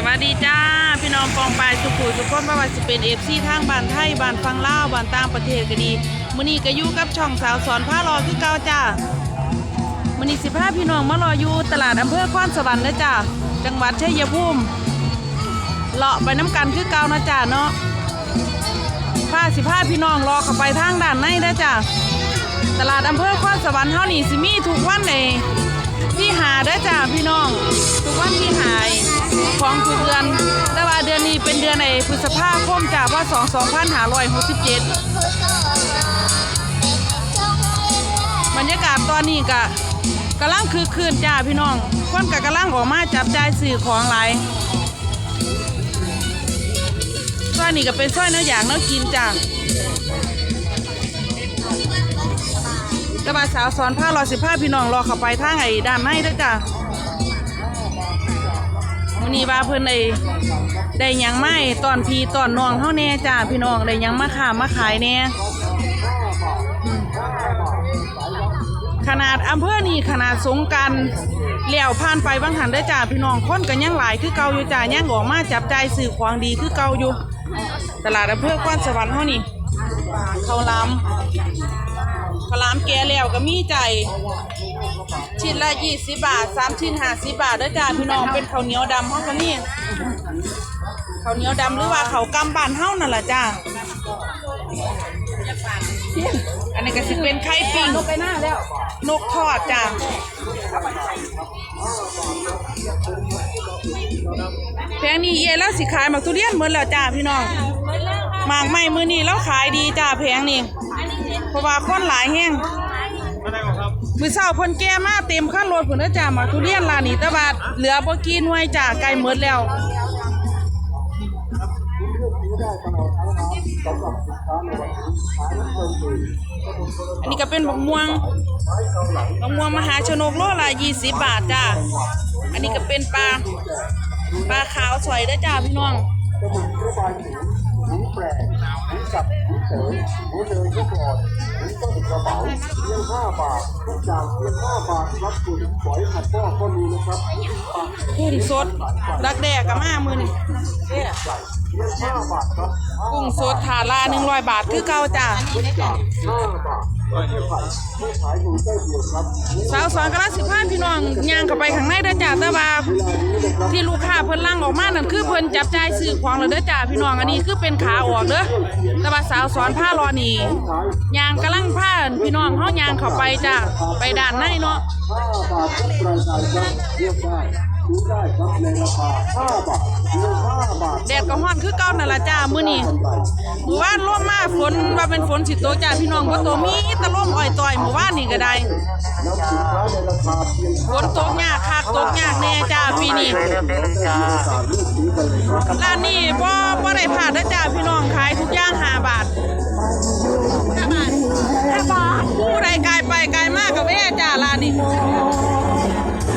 สวัสดีจ้า พี่น้องปองปายสุขุสุขคนบ่ว่าสิเปนเอฟซีทางบ้านไทยบ้านฟังล่าวบ้านต่างประเทศก็ดีมื้อนี้ก็อยู่กับช่องสาวสอนผ้ารอคือเก่าจ้ามื้อนี้สิพาพี่น้องมารออยู่ตลาดอำเภอคอนสวรรค์นะจ้าจังหวัดชัยภูมิเลาะไปน้ำกันคือเก่านะจ้าเนาะพาสิพาพี่น้องรอเข้าไปทางด้านในเด้อจ้าตลาดอำเภอคอนสวรรค์เฮานี่สิมีทุกวันใน ที่หาได้จ้าพี่น้อง ทุกวันที่หายของทุกเดือน แต่ว่าเดือนนี้เป็นเดือนในพฤษภาคมจ้าพศ2567บรรยากาศตอนนี้ก็กำลังคือคืนจ้าพี่น้องคนก็กำลังออกมาจับจ่ายสื่อของหลายซอยนี้ก็เป็นซอยเนื้ออย่างเนื้อกินจ้า ว่าสาวสอนผ้ารอสิผ้าพี่น้องรอเข้าไปทางไอ้ด้านในเด้วยจ้ะมื้อนี้ว่าเพิ่นได้ได้ยังไม้ตอนพี่ตอนน้องเฮาแน่จ้าพี่น้องได้ยังมาค้ามาขายแน่อืมขนาดอำเภอนี่ขนาดสงกรารแล้วผ่านไปบางหันได้จ้าพี่น้องค้นก็ยังหลายคือเกาอยู่จ้ายังออกมาจับใจ่ายซื้อของดีคือเกาอยู่ ตลาดอำเภอคอนสวรรค์เฮานี่ข้าลาม ขาวหลามแก่แล้วก็มีใจายชิ้นละยี่สิบบาทสามชิ้นห้าสิบบาทเด้อจ้าพี่น้องเป็นข้าวเหนียวดำเฮาก็มีข้าวเหนียวดำหรือว่าข้าวกำบ้านเฮานั่นแหละจ้าอันนี้ก็สิเป็นไข่ปิ้ง ไปหน้าแล้ว นกทอดจ้าแพงนี้เยแล้วสิขายหมากทุเรียนเหมดแล้วจ้าพี่น้องหมากไม่มือนี้แล้วขายดีจ้าแพงนี่ เพราะว่าคนหลายแห้งมือเช้าเพ่นแก่มาเต็มขั้นรถพุ่นนะจ้ามาทุเรียนรานนี้แต่ว่าเหลือบ่กี่หน่วยจ้าใกล้หมดแล้วอันนี้ก็เป็นบักม่วงบักม่วงมหาชนกโลละ20บบาทจ้า อันนี้ก็เป็นปลา ปลาขาวสวยด้อจ้าพี่น้อง หมูแปลกหมูสับหมูเต๋อหมูเนยก็ก่อนหมูต้มกระเป๋าเพียงห้าบาททุกอย่างเพียงห้าบาทรับคุณฝอยขัดหม้อก็มีนะครับปักกุ้งสดดักแดกกับมามือนี่เพียงห้าบาทครับกุ้งสดถาดละ100บาทคือเก่าจ้าห้าบาท สาวสอนกำลังสิพาพี่น้องยางเข้าไปข้างในเด้อจ้าแต่ว่าที่ลูกค้าเพิ่นลั่งออกมานั่นคือเพิ่นจับจ่ายซื้อของแล้วเด้อจ้าพี่น้องอันนี้คือเป็นขาออกเด้อแต่ว่าสาวสอนผ้ารอนี่ยางกำลังพาพี่น้องเฮายางเข้าไปจ้าไปด้านในเนาะ ห้าบาททุกรายการครับเรียกได้ดูได้ครับในราคาห้าบาทเพียงห้าบาทแดดก็ร้อนคือเก่านั่นล่ะจ้ามื้อนี้หมู่บ้านลมมาฝนว่าเป็นฝนสิตกจ้าพี่น้องบ่ตกมีแต่ลมอ้อยต่อยหมู่บ้านนี่ก็ได้นำสินค้าในราคาเพียงฝนตกยากคักตกยากแน่จ้าปีนี้สามลูกสีกันเลยครับร้านนี้บ่บ่ได้ผ่านนะจ้าพี่น้องขายทุกอย่าง5บาท5บาท5บาทผู้ใดกายไปกายมากก็แว่จ้าร้านนี้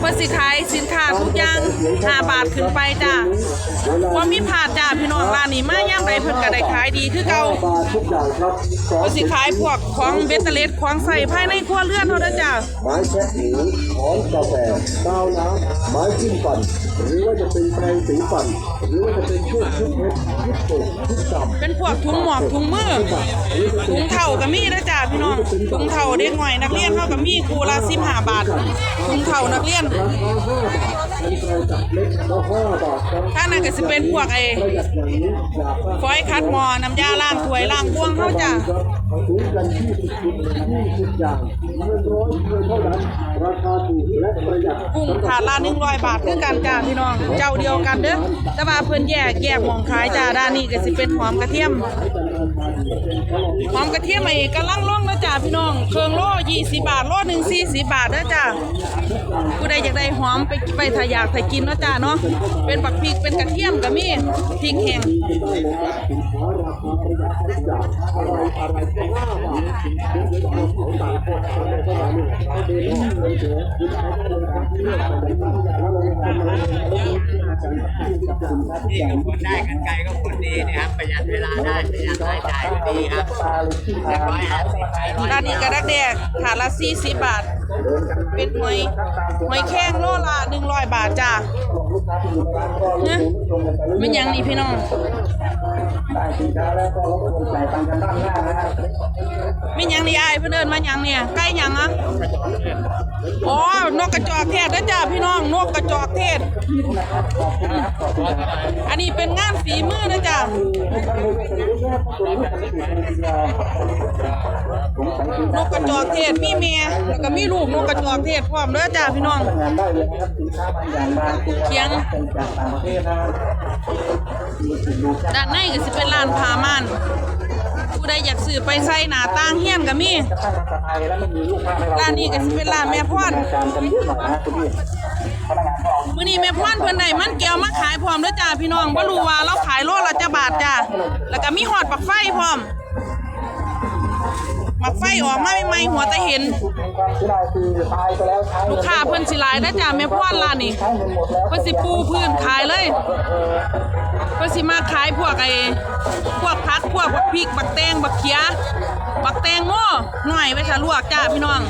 เพิ่นสิขายสินค้าทุกอย่างห้าบาทขึ้นไปจ้าว่ามีผาดจ้าพี่น้องร้านนี้มาย่างใดเพิ่นก็ได้ขายดีคือเก่าว่าสองเพิ่นสิขายพวกของเบตเตอร์เลสของใส่ภายในครัวเรือนเท่านั้นจ้าไม้แคะหมูช้องกาแฟกาวน้ำไม้จิ้มฟัน หรือว่าจะเป็นแปรงสีฟัน หรือว่าจะเป็นชุดชุดเพชรชุดโป่งชุดจับเป็นพวกถุงหมอกถุงมือถุงเท่าก็มีนะจ๊ะพี่น้องถุงเท่าเด็กหน่อยนักเรียนเท่ากับมีครูละ15บาทถุงเท่านักเรียนราคาห้าบาทข้าบาทครับถ้านั่นก็สิเป็นพวกไอ้ฟอยคัดหมอน้ำยาล้างถ้วยล้างบ้วงเขาจ้ะกุ้งินเท่านั้นราคาถูกและหยัดกุ้งถาดละ100บาทคือกันจ้าพี่น้อง เจ้าเดียวกันเด้อแต่ว่าเพิ่นแยกแยกมองขายจ้าด้านนี้ก็สิเป็นหอมกระเทียมหอมกระเทียมไอ้กำลังล่องนะจ้าพี่น้องเครื่องโล20บาทโล่หนึ่ง40บาทเด้อจ้าผู้ใดอยากได้หอมไปไปถ้าอยากถ้ากินเนาะจ้าเนาะเป็นบักพริกเป็นกระเทียมก็มีพริกแห้งนี่ก็คนได้กันไกลก็คนดีนะครับประหยัดเวลาได้ประหยัดรายจ่ายก็ดีครับเรียบร้อยห้าสิบไปร้อยร้านนี้ก็ดักแดกถาดละ40บาท เป็นหอยหอยแข้งโลละหนึ่งร้อยบาทจ้าเนี่ยมันหยังนี่พี่น้อง ได้สินค้าแล้วก็รบกวนจ่ายตังค์กันด้านหน้านะฮะมันหยังนี่ยายเพิ่นเดินมาหยังเนี่ยใกล้หยังอะอ๋อนกกระจอกเทศนะจ้าพี่น้องนกกระจอกเทศอันนี้เป็นงานฝีมือนะจ้านกกระจอกเทศมีเมียแล้วก็มีลูกนกกระจอกเทศพร้อมเด้อจ้าพี่น้อง งานได้เลยนะครับสินค้าบางอย่างบางตัวเคียง เป็นจากต่างประเทศนะมีสิทธิ์ดูแค่ด้านในก็สิเป็นร้านผ้าม่านผู้ใดอยากซื้อไปใส่หน้าต่างเฮียนก็มีตั้งภาษาไทยแล้วไม่มีลูกค้าให้เราร้านนี้ก็สิเป็นร้านแม่พ่อนะวันก็เอามื้อนี้แม่พรเพิ่นได้มันแก้วมาขายพร้อมเด้อจ้าพี่น้องบ่รู้ว่าเราขายโลละจะบาทจ้าแล้วก็มีหอดปักไฟพร้อมปักไฟออกมาใหม่ๆหัวแต่เห็น ความเสียดายคือตายไปแล้วใช้ลูกค้าเพิ่นสิหลายเด้อจ้าแม่พรร้านนี้ใช้เงินหมดแล้วเพิ่นสิปูพื้นขายเลยเพิ่นสิมาขายพวกไอ้พวกผักพวกบักพริกบักแตงบักเขียบักแตงโม่หน่อยไว้ถ้าลวกจ้าพี่น้อง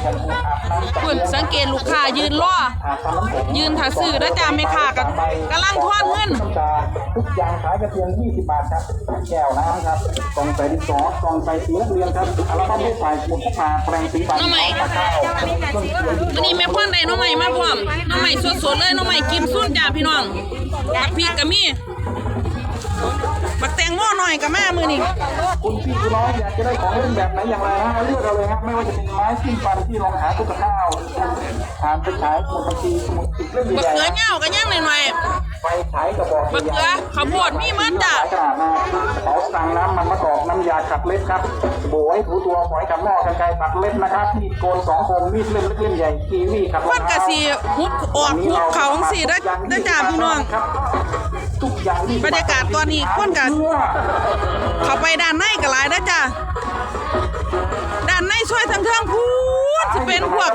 คุณสังเกตลูกค้ายืนรออาบน้ำผมยืนถ้าซื้อแล้วจ้าแม่ค้าก็กำลังทอนเงินน้ำตาทุกอย่างขายกันเพียง20 บาทครับแก้วน้ำครับกล่องใส่ดินสอกล่องใส่สีนักเรียนครับอัลบั้มลูกใส่หมดทุกมาแปลงสีใบน้องใหม่ตะข้าวเครื่องเขียนวันนี้แม่พ่อนได้น้องใหม่มาพร้อมน้องใหม่สดๆเลยน้องใหม่กิมซุ่นจ้าพี่น้องบักพริกก็มีบักแตงโม่หน่อยก็มามื้อนี้คุณพี่คุณน้องอยากจะได้ของเล่นแบบไหนอย่างไรฮะเลือกเอาเลยฮะไม่ว่าจะเป็นไม้จิ้มฟันที่รองหาตุ๊กตาทานไปฉายสมุดบัญชีสมุดติดเล่มบักใหญ่เขือเหงาก็ยังหน่อย ไฟฉายกระบอกๆบักเขือข้าวโพดมีหมดจ้าขายขนาดนะเป๋าสตางค์น้ำมันมะกอกน้ำยาขัดเล็บครับสบู่ไว้ถูตัวฝอยขัดหม้อกันไกรตัดเล็บนะครับมีดโกนสองคมมีดเล่มเล็กเล่มใหญ่กีวีขัดรคองนเท้ากะสีฮุบออกฮุบเขาจังซี่เด้อเด้อจ้าพี่น้องครับทุกอย่างที่บรรยากาศตอนนี้คนกะเข้าไปด้านในก็หลายเด้อจ้าด้านในช่วยทั้งเทิงพู ดสิเป็นพวก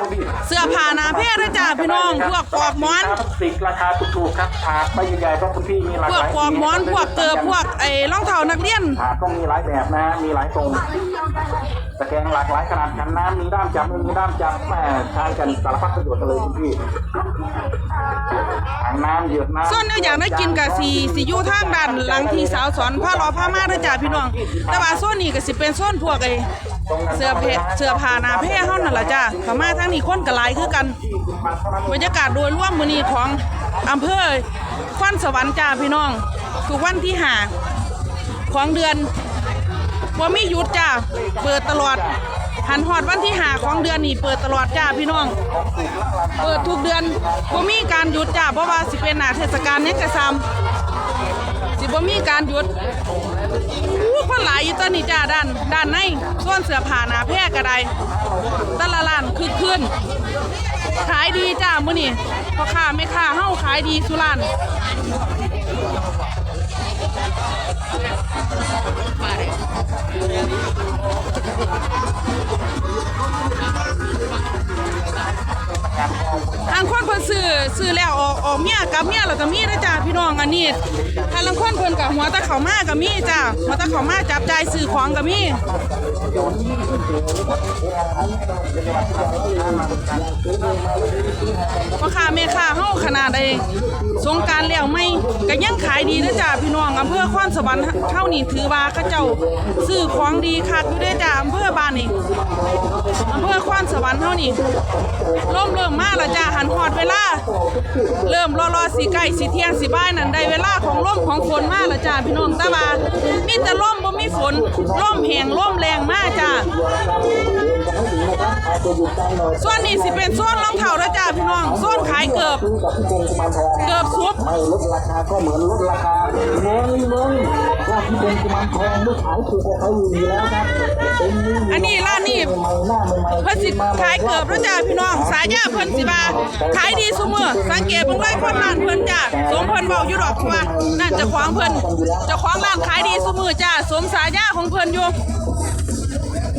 เสื้อผ้าหนาเพศเด้อจ้าพี่น้อง พวกปลอกหมอนครับสิกราคาถูกๆครับถาดใบใหญ่ๆเพราะคุณพี่มีหลากพหวกลายปลอกหมอนพวกเกิบพวกไอ้รองเท้านักเรียน ถาดต้องมีหลายแบบนะฮะมีหลายทรงตะแกรงหลากหลายขนาดกันน้ำมีด้ามจับไม่มีด้ามจับแหม่ใช้กันสารพัดประโยชน์กันเลยคุณพี่ถังน้ำเหยือกน้ำส่วนเดียวอยากได้กินกับสีสีอยู่ทางด้านหลังที่สาวสอนผ้ารอผ้ามาเด้อจ้าพี่น้อง แต่ว่าโซนนี้ก็สิเป็นโซนพวกไอ้ เสื้อเพเสื้อผ้าหนาเพศเฮานั่นล่ะจ้าเข้ามาทางนี้คนก็หลายคือกัน บรรยากาศโดยรวมมื้อนี้ของอำเภอควันสวรรค์จ้าพี่น้องทุกวันที่หาของเดือนบ่ามีหยุดจ้าเปิดตลอดหันฮอดวันที่หาของเดือนนี่เปิดตลอดจ้าพี่น้อง เปิดทุกเดือนบ่มีการหยุดจ้าเพราะว่าสิเป็นหนาเทศกาลหยังกระซำสิบ่มีการหยุด คนหลายอยู่ตอนนี้จ้าด้านด้านในส่วนเสื้อผ้าหนาแพร่ก็ไดตละร้านคึกคืนขายดีจ้ามื้อนี้พ่อค้าแม่ค้าเฮาขายดีสุราน ทางคนเพิ่นซื้อซื้อแล้วออกออกเมียกับเมียแล้วก็มีนะจ้าพี่น้องอันนี้ทางลังคนเพิ่นก็หัวตะเข้ามาก็มีจ้าหัวตะเข้ามาจับจ่ายซื้อของก็มีพ่อค้าแม่ค้าเฮาขนาดใดสงการแล้วไม่ก็ยังขายดีเด้อจ้าพี่น้องอำเภอคอนสวรรค์เฮานี่ถือว่าเขาเจ้าซื้อของดีคักอยู่เด้จ้าอำเภอบ้านนี่อำเภอคอนสวรรค์เฮานี่ล่มเริ่มมาแล้วจ้าหันฮอดเวลา เริ่มรอรอสีไก่สีเทียงสีบ่ายนั่นได้เวลาของลมของฝนมาแล้วจ้าพี่น้องต่ว่ามีแต่ลมบ่มีฝนลมแห้งลมแรงมากจ้าส่วนนี้สิเป็นโซนรองเท้าแล้วจ้าพี่น้องโซนขายเกือบเกือบซุปไม่ลดราคาก็เหมือนลดราคาเงินเงินว่าพี่กงกุมารทองไม่ขายถูกกว่าเขาอยู่แล้วครับเป็นนี่อันนี้ร้านนี้ใหม่หน้าใหม่ๆเพิ่นสิขายเกือบแล้วจ้าพี่น้องสายยาเพิ่นสิว่าขายดีซุมือสังเกตเบิ่งเลยคนร้านเพิ่นจ้าสมเพิ่นเว้าอยู่ดอกว่านั่นเจ้างเพิ่นเจ้างร้านขายดีซุมือจ้าสมสายยาของเพิ่นอยู่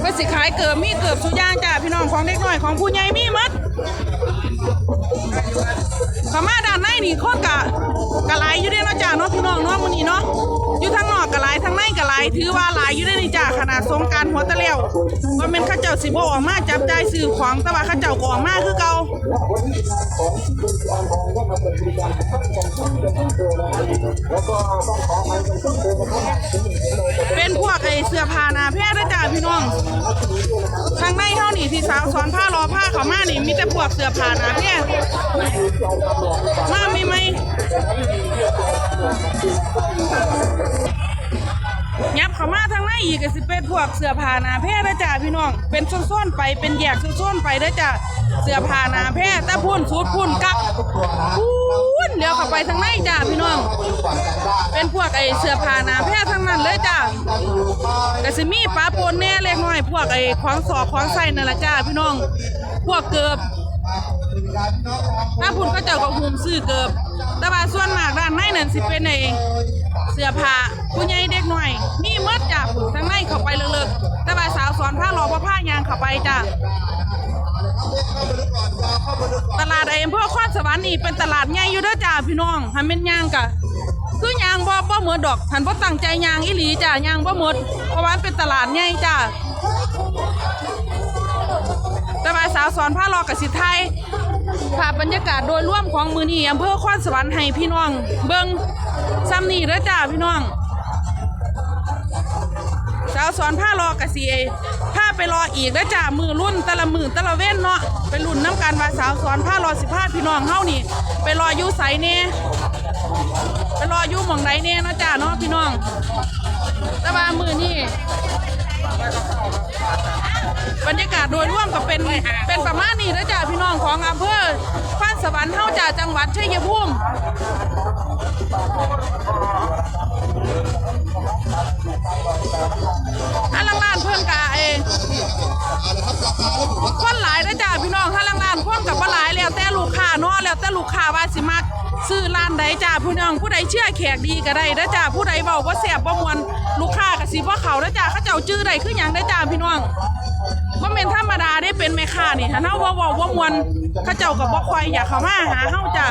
ก็สิขายเกือบมีเกือบสุอย่างจ้าพี่น้องของเด็กน้อยของผู้ใหญ่มีมัดขามาด้านในนี่คนกะกะหลายอยู่เด้เนาะจ้าเนาะพี่น้องเนาะมื้อนี้เนาะ อยู่ทางนอกกะหลายทางในกะหลายถือว่าหลายอยู่ได้อนี่จ้าขนาดสงการหัวตะเลี้ยวว่าแม่นข้าเจ้าสิบออกมาจับใจ่ายซื้อของแต่ว่าข้าเจ้าก็ออกมาคือเก่าเป็นพวกไอเสื้อผ้านาแพทย์นะจ้าพี่น้องทางในเท่านี่ที่สาวสอนผ้ารอผ้าเขามานี่มีแต่พวกเสื้อผ้านาแพทย์มามีไหม ยับเขามาทางในอีกก็สิเป็นพวกเสื้อผ้าหนาแพทย์นะจ้าพี่น้อง เป็นส้นๆไปเป็นแยกส้นๆไปนะจ้าเสื้อผ้าหนาแพทย์แต่พุ่นสูดพุ่นกักพุ่นเดี๋ยวเข้าไปทางในจ้าพี่น้อง เป็นพวกไอ้เสื้อผ้าหนาแพทย์ทั้งนั้นเลยจ้าก็สิมีปลาปนแน่เล็กน้อย พวกไอ้ของสอกของใส่นั่นละจ้าพี่น้อง พวกเกือบถ้าพุ่นก็เจ้าก็หุมซื้อเกือบแต่ว่าส่วนมากด้านในนั่นสิเป็นไอ้ เสื้อผ้าผู้ใหญ่เด็กหน้อย มีหมดจ้าทั้งในเข้าไปเลิกๆแต่ว่าสาวสอนผ้ารอผ้าผ้ายางเข้าไปจ้าตลาดไอ้อำเภอคอนสวรรค์นี่เป็นตลาดใหญ่อยู่เด้อจ้าพี่น้องหันเป็นยางกะคือยางบ่บ่หมดดอกหันบ่ตั้งใจยางอีหลีจ้ายางบ่หมดเพราะว่านเป็นตลาดใหญ่จ้าแต่ว่าสาวสอนผ้ารอกสิไทยภาพบรรยากาศโดยร่วมของมือนี้อำเภอคอนสวรรค์ให้พี่น้อง เบิ่ง ซ้ำนี่เด้อจ้าพี่น้อง สาวสอนผ้ารอกะสิผ้าไปรออีกแล้วจ้ามือรุ่นตะละมือตะละเว้นเนาะไปรุ่นน้ำกันว่าสาวสอนผ้ารอสิผ้าพี่น้องเฮานี่ ไปรออยู่ใสเน่ไปรออยู่หม่องไหนเน่นะจ้าเนาะพี่น้องแต่ว่ามือนี่ บรรยากาศโดยร่วมก็เป็นเป็นประมาณนี้นะจ้าพี่น้องของอำเภอฟ้านสวรรค์เฮาจ้าจังหวัดชัยภูมิอันลังลานเพื่อนกาเองคนหลายนะจ้าพี่น้องถ้าลังลานคนกับว่าหลายแล้วแต่ลูกค้าเนาะแล้วแต่ลูกค้าว่าสิมักซื้อร้านใดจ้าพี่น้องผู้ใดเชื่อแขกดีก็ได้นะจ้าผู้ใดเบาว่าแสบว่ามวนลูกค้าก็สิว่าเขานะจ้าเขาเจ้าจื้อใดคือหยังได้จ้าพี่น้อง ว่าเป็นธรรมดาได้เป็นแม่ค้านี่ถ้าเฮาว่าเว้าว่ามวนเขาเจ้าก็บ่ค่อยอยากเข้ามาหาเฮาจ้า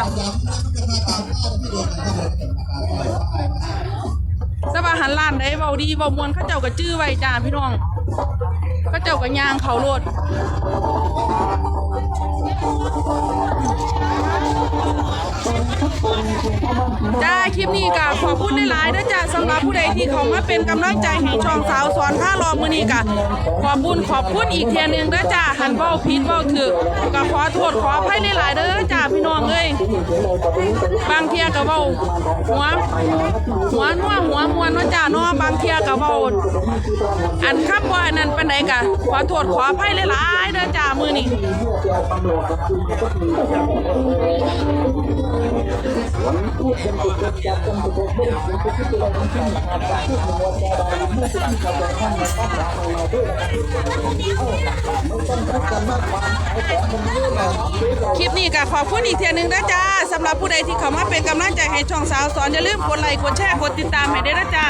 แต่ว่าหันล้านได้เบาดีเบามวนเขาเจ้าก็จื้อไว้จ้าพี่น้องเขาเจ้าก็ย่างเขาโลด ลิปนี้ก็ขอบคุณหลายๆนะจ้าสำหรับผู้ใดที่เขามาเป็นกำลังใจให้ช่องสาวสอนผ้ารอมือนี้ก็ขอบคุณขอบคุณอีกเทียนึงนะจ้าหันเบ้าผิดเบ้าถือก็ขอโทษขออภัยหลายๆเด้อจ้าพี่น้องเอ้ยบางเทียก็เบ้าหัวหัวนัวหัวมวนว่าจ้านาะบางเทียก็เว้าอันคำว่าอันนั้นเปานใดก็ขอโทษขออภัยหลายๆเด้อจ้ามือนี้คลิปนี้ก็ขอบคุณอีกเทียหนึงนะจ้าสำหรับผู้ใดที่เข้ามาเป็นกำลังใจให้ช่องสาวสอนอย่าลืมกดไลค์กดแชร์กดติดตามให้ได้นะจ้า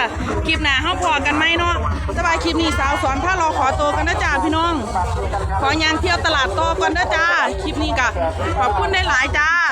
คลิปหน้าเฮาพอกันไหมเนาะสบายคลิปนี้สาวสอนพาเราขอตัวกันนะจ้าพี่น้อง ขอยางเที่ยวตลาดโตก่อนนะจ้าคลิปนี้ก็ขอบคุณได้หลายจ้า